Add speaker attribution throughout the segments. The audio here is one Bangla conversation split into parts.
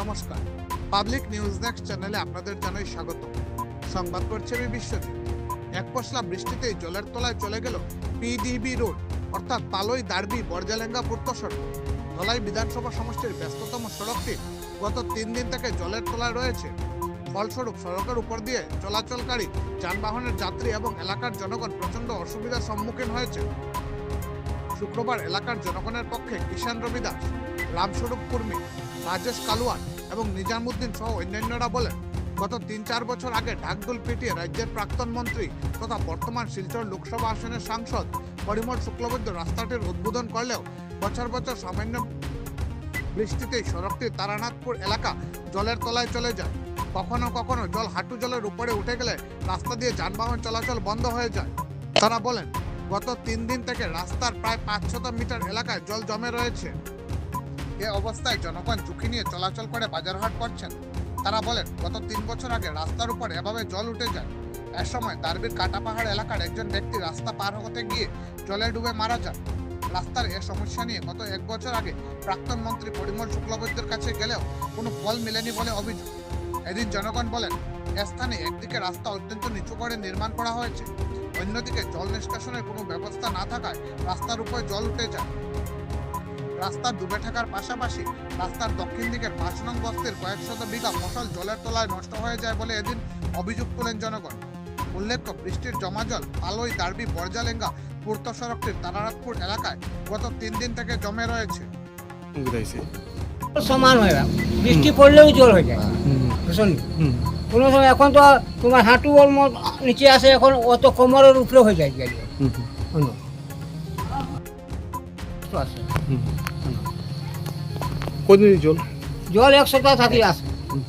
Speaker 1: নমস্কার। পাবলিক নিউজ নেক্সট চ্যানেলে আপনাদের জানাই স্বাগত সংবাদ করছে আমি বিশ্বজিৎ। এক পশলা বৃষ্টিতেই জলের তলায় চলে গেল পিডিবি রোড, অর্থাৎ পালই দারবি বর্জালেঙ্গা পূর্ত সড়ক। ধলাই বিধানসভা সমষ্টির ব্যস্ততম সড়কটি গত তিন দিন থেকে জলের তলায় রয়েছে। ফলস্বরূপ সড়কের উপর দিয়ে চলাচলকারী যানবাহনের যাত্রী এবং এলাকার জনগণ প্রচণ্ড অসুবিধার সম্মুখীন হয়েছে। শুক্রবার এলাকার জনগণের পক্ষে কিষাণ রবি দাস রামস্বরূপ কুর্মী রাজেশ কালুয়ান এবং নিজামুদ্দিন সহ অন্যান্যরা বলেন, গত তিন চার বছর আগে ঢাকডুল পিটিয়ে রাজ্যের প্রাক্তন মন্ত্রী তথা বর্তমান শিলচর লোকসভা আসনের সাংসদ পরিমল শুক্লবৈদ্য রাস্তাটির উদ্বোধন করলেও বছর বছর সামান্য বৃষ্টিতেই সড়কটি তারানাথপুর এলাকা জলের তলায় চলে যায়। কখনো কখনো জল হাঁটু জলের উপরে উঠে গেলে রাস্তা দিয়ে যানবাহন চলাচল বন্ধ হয়ে যায়। তারা বলেন, গত তিন দিন থেকে রাস্তার প্রায় পাঁচশত মিটার এলাকায় জল জমে রয়েছে। এ অবস্থায় জনগণ ঝুঁকি নিয়ে চলাচল করে বাজারহাট করছেন। তারা বলেন, গত তিন বছর আগে রাস্তার উপর এভাবে জল উঠে যায়। এর সময় দার্বির কাটা পাহাড় এলাকার একজন ব্যক্তি রাস্তা পার হতে গিয়ে জলে ডুবে মারা যান। রাস্তার এ সমস্যা নিয়ে গত এক বছর আগে প্রাক্তন মন্ত্রী পরিমল শুক্লবৈদ্যের কাছে গেলেও কোনো ফল মেলেনি বলে অভিযোগ। এদিন জনগণ বলেন, এ স্থানে একদিকে রাস্তা অত্যন্ত নিচু করে নির্মাণ করা হয়েছে, অন্যদিকে জল নিষ্কাশনের কোনো ব্যবস্থা না থাকায় রাস্তার উপরে জল উঠে যায়। রাস্তা ডুবে থাকার পাশাপাশি রাস্তার দক্ষিণ দিকের পাঁচ নং বস্তির কয়েক শত বিঘা ফসল জলের তলায় নষ্ট হয়ে যায় বলে এদিন অভিযোগ তুলেন জনগণ। উল্লেখ্য বৃষ্টির জমা জল আলোই দার্বি বর্জালেঙ্গা পূর্ত সড়কটির তারানাথপুর এলাকায় গত তিন দিন থেকে জমে রয়েছে।
Speaker 2: সমান হয়ে গেল বৃষ্টি পড়লেও জল হয়ে যায়। কোনো সময় এখন তো তোমার হাঁটু ওর নিচে আসে এখন অত কোমরের উপরে হয়ে যায়।
Speaker 3: কদিন জল?
Speaker 2: জল এক সপ্তাহ থাকি আসে।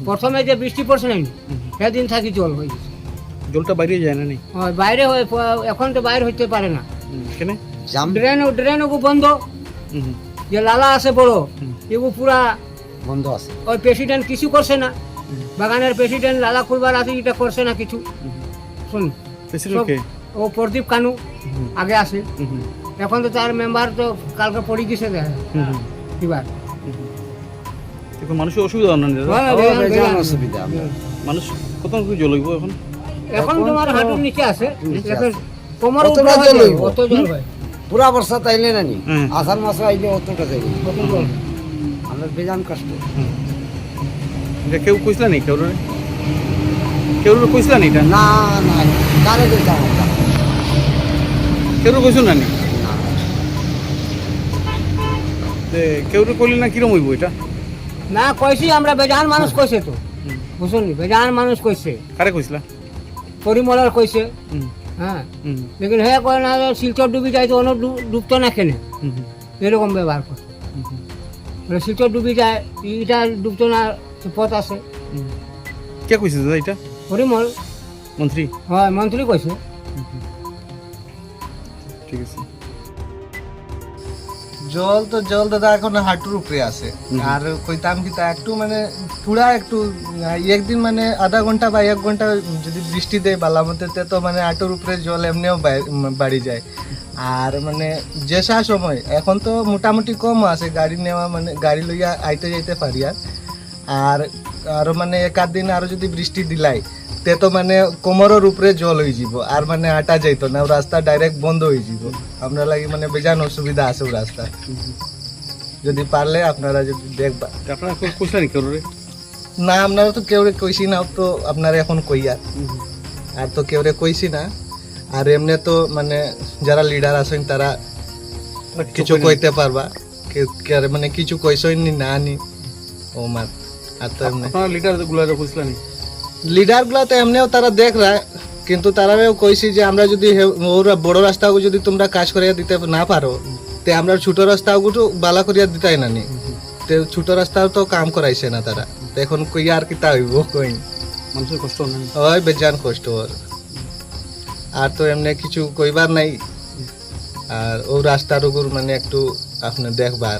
Speaker 2: প্রথমে যে বৃষ্টি পড়ছে না সেদিন থাকি জল হয়ে গেছে।
Speaker 3: জলটা বাইরে যায় না নি?
Speaker 2: হয়, বাইরে হয়ে এখন তো বাইরে হইতে পারে না।
Speaker 3: কেন?
Speaker 2: ড্রেন ড্রেন ওগু বন্ধ। যে লালা আছে বড়। এগু পুরা
Speaker 4: বন্ধ আছে।
Speaker 2: ওই প্রেসিডেন্ট কিছু করছে না। বাগানের প্রেসিডেন্ট লালা খুলবার আছে এটা করছে না কিছু। শুন ও প্রদীপ কানু আগে আসে।
Speaker 3: হুম।
Speaker 2: এখন তো তার মেম্বার তো কালকে পড়ে গেছে দেখ এবার।
Speaker 3: এখন মানুষের অসুবিধা হয় না?
Speaker 2: হ্যাঁ, বেজান।
Speaker 4: অসুবিধা
Speaker 3: মানুষ কত কি জল এখন?
Speaker 2: এখন
Speaker 4: এখন
Speaker 2: তোমার হাঁটুর নিচে আছে। কোমর উপরে
Speaker 4: জল
Speaker 2: হয়ে অত জল হয়।
Speaker 4: পুরা বর্ষাত আইলে না নি আষাঢ় মাসে আইলে অতটা
Speaker 2: হয়।
Speaker 4: আমরা বেজান কষ্ট।
Speaker 3: কেউ কইছিল নি কেউ কেউ কইছিল নি এটা?
Speaker 4: না না কারে আমরা?
Speaker 3: কেউ কইছিল না নি? কেউ কইলি না কিরম হইব এটা?
Speaker 2: না কইছি আমরা বেজান মানুষ কইছে তো। বুঝলি? বেজান মানুষ কইছে।
Speaker 3: কারে কইছিলা?
Speaker 2: পরিমলার কইছে। হ্যাঁ। লেকিন হ্যাঁ কয় না শিলচর ডুবি যায় তো অন্য ডুবতো না কেনে? এরকম ব্যবহার বলে শিলচর ডুবি যায় এটা ডুবতো না পথ আছে।
Speaker 3: কে কইছে দাদা এটা?
Speaker 2: পরিমল
Speaker 3: মন্ত্রী?
Speaker 2: হয় মন্ত্রী কইছে।
Speaker 3: ঠিক আছে।
Speaker 5: জল তো জল দাদা এখন হাঁটুর উপরে আছে। আর কইতাম কি তা একটু মানে পুরা একটু একদিন মানে আধা ঘণ্টা বা এক ঘণ্টা যদি বৃষ্টি দেয় বালামতে তো মানে হাঁটুর উপরে জল এমনিও বাড়ি যায়। আর মানে যেসা সময় এখন তো মোটামুটি কম আছে গাড়ি নেওয়া মানে গাড়ি লইয়া আইতে যাইতে পারি আর। আর মানে এক দিন আরও যদি বৃষ্টি দিলাই তে তো মানে কোমরের উপরে জল হয়ে যাব আর মানে আটা যাইতো না রাস্তা ডাইরেক্ট বন্ধ হয়ে যাব। আমরা লাগি মানে বেজান অসুবিধা আছে রাস্তা। যদি পারলে আপনারা যদি দেখবা।
Speaker 3: আপনারা নি
Speaker 5: আপনারা তো কেউ কইছি না তো আপনারা এখন কইয়া। আর তো কেউ কইছি না। আর এমনি তো মানে যারা লিডার আছেন তারা কিছু কইতে পারবা। মানে কিছু কইসই না নি। ও মাত আর তো
Speaker 3: আপনারা লিডারগুলা কইছিলা
Speaker 5: লিডারগুলা তো এমনিও তারা দেখ রা কিন্তু তারাও কইছি যে আমরা যদি ওরা বড় রাস্তাও যদি তোমরা কাজ করিয়া দিতে না পারো তে আমরা ছোট রাস্তাও বালা করিয়া দিতাই না নি। তে ছোট রাস্তাও তো কাম করাইছে না তারা। তো এখন কই আর কি তা হইব কই
Speaker 3: মানুষের কষ্ট হয়
Speaker 5: বেজান কষ্ট ওর। আর তো এমনি কিছু কইবার নাই। আর ও রাস্তার উপর মানে একটু আপনি দেখবার।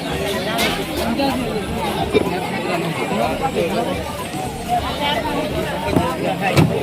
Speaker 6: Thank you.